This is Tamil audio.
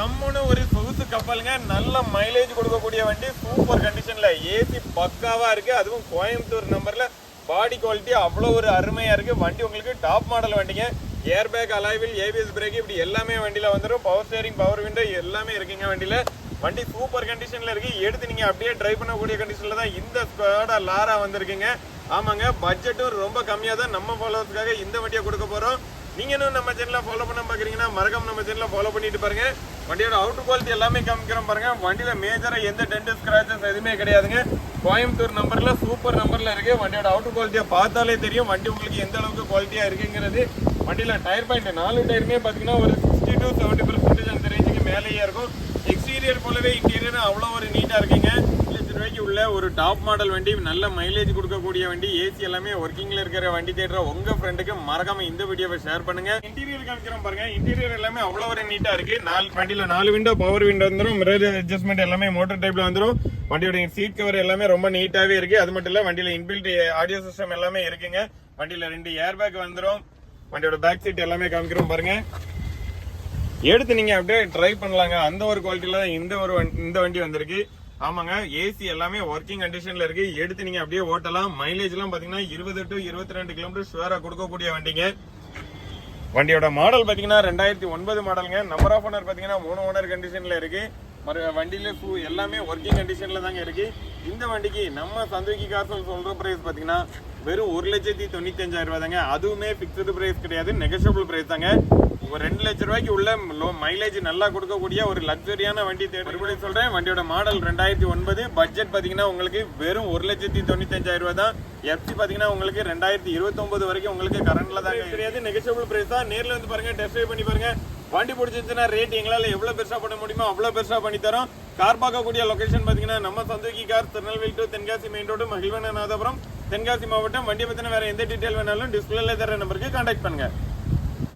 ஜம்முன்னு ஒரு சொகுசு கப்பலுங்க. நல்ல மைலேஜ் கொடுக்கக்கூடிய வண்டி. சூப்பர் கண்டிஷன்ல ஏசி பக்காவா இருக்கு. அதுவும் கோயம்புத்தூர் நம்பர்ல பாடி குவாலிட்டி அவ்வளோ ஒரு அருமையா இருக்கு. வண்டி உங்களுக்கு டாப் மாடல் வண்டிங்க. ஏர் பேக் அலைவில் ஏபிஎஸ் பிரேக் இப்படி எல்லாமே வண்டியில வந்துடும் பவர் ஸ்டேரிங் பவர் விண்டோ எல்லாமே இருக்குங்க வண்டியில. வண்டி சூப்பர் கண்டிஷன்ல இருக்கு. எடுத்து நீங்க அப்படியே டிரைவ் பண்ணக்கூடிய கண்டிஷன்ல தான் இந்த ஸ்கோடா லாரா வந்திருக்குங்க. ஆமாங்க பட்ஜெட்டும் ரொம்ப கம்மியா தான் நம்ம ஃபாலோவர்ஸ்க்காக இந்த வண்டியை கொடுக்க போறோம். நீங்க இன்னும் நம்ம சேனலை ஃபாலோ பண்ண பாக்குறீங்கன்னா மறக்காம நம்ம சேனலை ஃபாலோ பண்ணிட்டு பாருங்க. வண்டியோட அவுட் குவாலிட்டி எல்லாமே காமிக்கிறோம் பாருங்க. வண்டியில மேஜரா எந்த டென்ட் ஸ்கிராச்சஸ் எதுவுமே கிடையாதுங்க. கோயம்புத்தூர் நம்பர்ல சூப்பர் நம்பர்ல இருக்கு. வண்டியோட அவுட் குவாலிட்டியை பார்த்தாலே தெரியும். வண்டி உங்களுக்கு எந்த அளவுக்கு குவாலிட்டியா இருக்குங்கிறது. வண்டியில டயர் பாயிண்ட் நாலு டயருமே பாத்தீங்கன்னா ஒரு சிக்ஸ்டி டு செவன்டி பர்சன்டேஜ் அந்த ரேஞ்சுக்கு மேலேயே இருக்கும். எக்ஸ்டீரியர் போலவே இன்டீரியர் அவ்வளோ ஒரு நீட்டா இருக்குங்க. லட்ச ரூபாய்க்கு உள்ள ஒரு டாப் மாடல் வண்டி நல்ல மைலேஜ் கொடுக்கக்கூடிய வண்டி ஏசி எல்லாமே ஒர்க்கிங்ல இருக்கிற வண்டி தேடுற உங்க ஃப்ரெண்டுக்கு மறக்காம இந்த வீடியோவை ஷேர் பண்ணுங்க. இன்டீரியர் காமிக்கிறோம் பாருங்க. இன்டீரியர் எல்லாமே அவ்வளோ ஒரு நீட்டா இருக்கு. நாலு வண்டியில நாலு விண்டோ பவர் விண்டோ வந்துடும் மிரர் அட்ஜஸ்ட்மெண்ட் எல்லாமே மோட்டர் டைப்ல வந்துடும் வண்டியோட சீட் கவர் எல்லாமே ரொம்ப நீட்டாவே இருக்கு. அது மட்டும் இல்ல வண்டியில இன்பில்ட் ஆடியோ சிஸ்டம் எல்லாமே இருக்குங்க. வண்டியில ரெண்டு ஏர் பேக் வந்துடும் வண்டியோட பேக் சீட் எல்லாமே காமிக்கிறோம் பாருங்க. எடுத்து நீங்க அப்படியே ட்ரை பண்ணலாங்க. அந்த ஒரு குவாலிட்டியில தான் இந்த ஒரு வண்டி- இந்த வண்டி வந்திருக்கு. ஆமாங்க ஏசி எல்லாமே ஒர்க்கிங் கண்டிஷன்ல இருக்கு. எடுத்து நீங்க அப்படியே ஓட்டலாம். மைலேஜ் எல்லாம் பாத்தீங்கன்னா இருபது டு இருபத்தி ரெண்டு கிலோமீட்டர் ஷுவரா கொடுக்கக்கூடிய வண்டிங்க. வண்டியோட மாடல் பாத்தீங்கன்னா ரெண்டாயிரத்தி ஒன்பது மாடலுங்க நம்பர் ஆஃப் ஓனர் பாத்தீங்கன்னா மூணு ஓனர் கண்டிஷன்ல இருக்கு. மறு வண்டியில ஷூ எல்லாமே ஒர்க்கிங் கண்டிஷன்ல தாங்க இருக்கு. இந்த வண்டிக்கு நம்ம சந்துவிக்கி காசல் சொல்ற பிரைஸ் பாத்தீங்கன்னா வெறும் ஒரு லட்சத்தி தொண்ணூத்தி அஞ்சாயிரம் ரூபாய் தாங்க. அதுவுமே பிக்சடு பிரைஸ் கிடையாது. நெகஷியபிள் பிரைஸ் தாங்க. ஒரு ரெண்டு லட்ச ரூபாய்க்கு உள்ள லோ மைலேஜ் நல்லா கொடுக்கக்கூடிய ஒரு லக்ஸரியான வண்டி தேடி. மறுபடியும் சொல்றேன் வண்டியோட மாடல் ரெண்டாயிரத்தி ஒன்பது. பட்ஜெட் பாத்தீங்கன்னா உங்களுக்கு வெறும் ஒரு லட்சத்தி தொண்ணூத்தி அஞ்சாயிரம் ரூபாய் தான். எஃப்சி பாத்தீங்கன்னா உங்களுக்கு ரெண்டாயிரத்தி இருபத்தி ஒன்பது வரைக்கும் உங்களுக்கு கரண்ட்ல தான் கிடையாது நெகஷியபிள் பிரைஸ் தான். நேர்ல வந்து பாருங்க டெஸ்ட் ட்ரைவ் பண்ணி பாருங்க. வண்டி பிடிச்சிருச்சுன்னா ரேட் எங்களால எவ்வளவு பெருசா பண்ண முடியுமோ அவ்வளவு பெருசா பண்ணி தரோம். கார் பார்க்கக்கூடிய லொகேஷன் பாத்தீங்கன்னா நம்ம சந்துக்கி car Tirunelveli to Tenkasi main road Magizhvananathapuram Tenkasi மாவட்டம். வண்டியை பத்தின வேற எந்த டீடைல் வேணாலும் டிஸ்பிளேல தர நம்பருக்கு கான்டாக்ட் பண்ணுங்க.